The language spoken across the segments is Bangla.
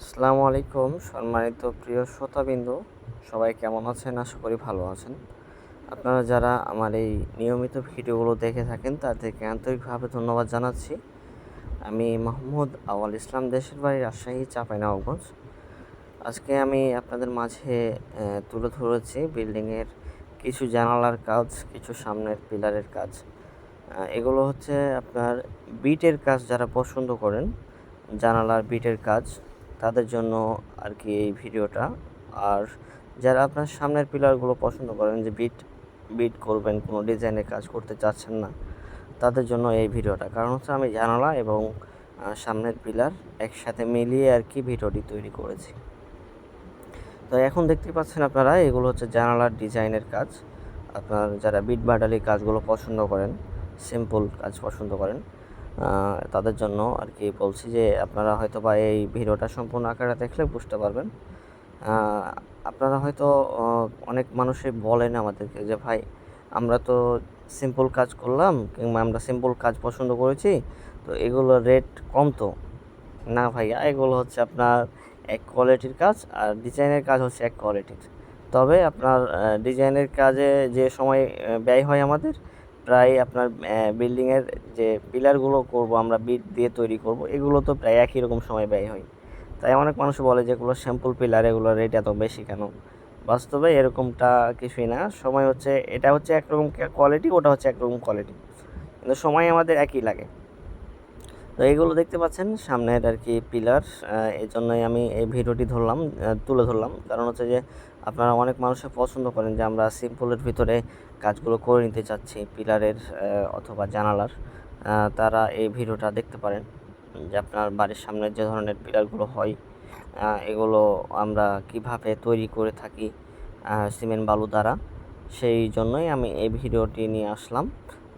আসসালামু আলাইকুম, সম্মানিত প্রিয় শ্রোতাবিন্দু। সবাই কেমন আছেন? আশা করি ভালো আছেন। আপনারা যারা আমার এই নিয়মিত ভিডিওগুলো দেখে থাকেন, তাদেরকে আন্তরিকভাবে ধন্যবাদ জানাচ্ছি। আমি মোহাম্মদ আওয়াল ইসলাম, দেশের বাড়ি রাজশাহী, চাঁপাইনবাবগঞ্জ। আজকে আমি আপনাদের মাঝে তুলে ধরেছি বিল্ডিংয়ের কিছু জানালার কাজ, কিছু সামনের পিলারের কাজ। এগুলো হচ্ছে আপনার বিটের কাজ যারা পছন্দ করেন, জানালার বিটের কাজ। তাদের জন্য আর কি এই ভিডিওটা। আর যারা আপনার সামনের পিলারগুলো পছন্দ করেন যে বিট বিট করবেন, কোনো ডিজাইনের কাজ করতে চাচ্ছেন না, তাদের জন্য এই ভিডিওটা। কারণ হচ্ছে আমি জানালা এবং সামনের পিলার একসাথে মিলিয়ে আর কি ভিডিওটি তৈরি করেছি। তো এখন দেখতে পাচ্ছেন আপনারা, এগুলো হচ্ছে জানালার ডিজাইনের কাজ। আপনার যারা বিট বাটালি কাজগুলো পছন্দ করেন সিম্পল কাজ পছন্দ করেন তাদের জন্য আর কি বলছি যে আপনারা হয়তো বা এই ভিডিওটা সম্পূর্ণ আকারে দেখলে বুঝতে পারবেন। আপনারা হয়তো অনেক মানুষই বলেন আমাদেরকে যে, ভাই, আমরা তো সিম্পল কাজ করলাম কিংবা আমরা সিম্পল কাজ পছন্দ করেছি, তো এগুলোর রেট কম তো। না ভাইয়া, এগুলো হচ্ছে আপনার এক কোয়ালিটির কাজ আর ডিজাইনের কাজ হচ্ছে এক কোয়ালিটির তবে আপনার ডিজাইনের কাজে যে সময় ব্যয় হয় আমাদের প্রায় আপনার বিল্ডিংয়ের যে পিলারগুলো করব, আমরা বিট দিয়ে তৈরি করব, এগুলো তো প্রায় একই রকম সময় ব্যয় হয়। তাই অনেক মানুষ বলে যে এগুলো স্যাম্পল পিলার এগুলোর রেট এত বেশি কেন? বাস্তবে এরকমটা কিছুই না। সময় হচ্ছে, এটা হচ্ছে একরকম কোয়ালিটি ওটা হচ্ছে একরকম কোয়ালিটি কিন্তু সময় আমাদের একই লাগে। তো এইগুলো দেখতে পাচ্ছেন সামনের আর কি পিলার। এই জন্যই আমি এই ভিডিওটি ধরলাম তুলে ধরলাম। কারণ হচ্ছে যে আপনারা অনেক মানুষের পছন্দ করেন যে আমরা সিম্পলের ভিতরে কাজগুলো করে নিতে চাচ্ছি, পিলারের অথবা জানালার। তারা এই ভিডিওটা দেখতে পারেন যে আপনার বাড়ির সামনে যে ধরনের পিলারগুলো হয় এগুলো আমরা কীভাবে তৈরি করে থাকি সিমেন্ট বালু দ্বারা। সেই জন্যই আমি এই ভিডিওটি নিয়ে আসলাম।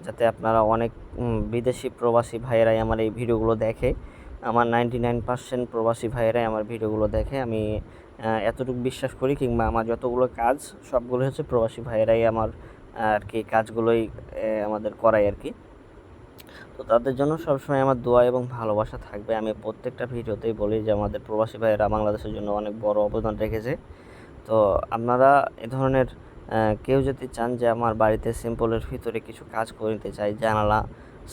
যাতে আপনারা অনেক বিদেশি প্রবাসী ভাইয়েরাই আমার এই ভিডিওগুলো দেখে, আমার নাইনটি নাইন পার্সেন্ট প্রবাসী ভাইয়েরাই আমার ভিডিওগুলো দেখে আমি এতটুকু বিশ্বাস করি কিংবা আমার যতগুলো কাজ সবগুলো হচ্ছে প্রবাসী ভাইয়েরাই আমার আর কি কাজগুলোই আমাদের করায় আর কি। তো তাদের জন্য সবসময় আমার দোয়া এবং ভালোবাসা থাকবে। আমি প্রত্যেকটা ভিডিওতেই বলি যে আমাদের প্রবাসী ভাইয়েরা বাংলাদেশের জন্য অনেক বড় অবদান রেখেছে। তো আপনারা এ ধরনের কেউ যদি চান যে আমার বাড়িতে সিম্পলের ভিতরে কিছু কাজ করে নিতে চাই জানালা,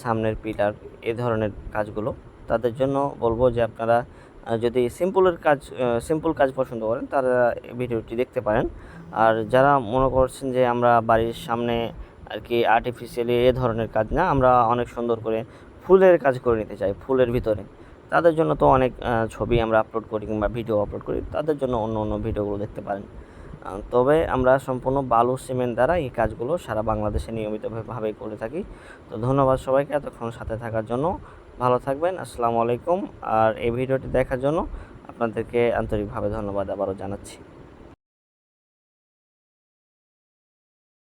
সামনের পিলার, এ ধরনের কাজগুলো, তাদের জন্য বলব যে আপনারা যদি সিম্পলের কাজ সিম্পল কাজ পছন্দ করেন, তারা ভিডিওটি দেখতে পারেন। আর যারা মনে করছেন যে আমরা বাড়ির সামনে আর কি আর্টিফিশিয়ালি এ ধরনের কাজ না, আমরা অনেক সুন্দর করে ফুলের কাজ করে নিতে চাই, ফুলের ভিতরে। তাদের জন্য তো অনেক ছবি আমরা আপলোড করি কিংবা ভিডিও আপলোড করি, তাদের জন্য অন্য অন্য ভিডিওগুলো দেখতে পারেন। তবে আমরা সম্পূর্ণ বালু সিমেন্ট দ্বারা এই কাজগুলো সারা বাংলাদেশে নিয়মিতভাবে করে থাকি। তো ধন্যবাদ সবাইকে এতক্ষণ সাথে থাকার জন্য। ভালো থাকবেন, আসসালামু আলাইকুম। আর এই ভিডিওটি দেখার জন্য আপনাদেরকে আন্তরিকভাবে ধন্যবাদ আবারও জানাচ্ছি।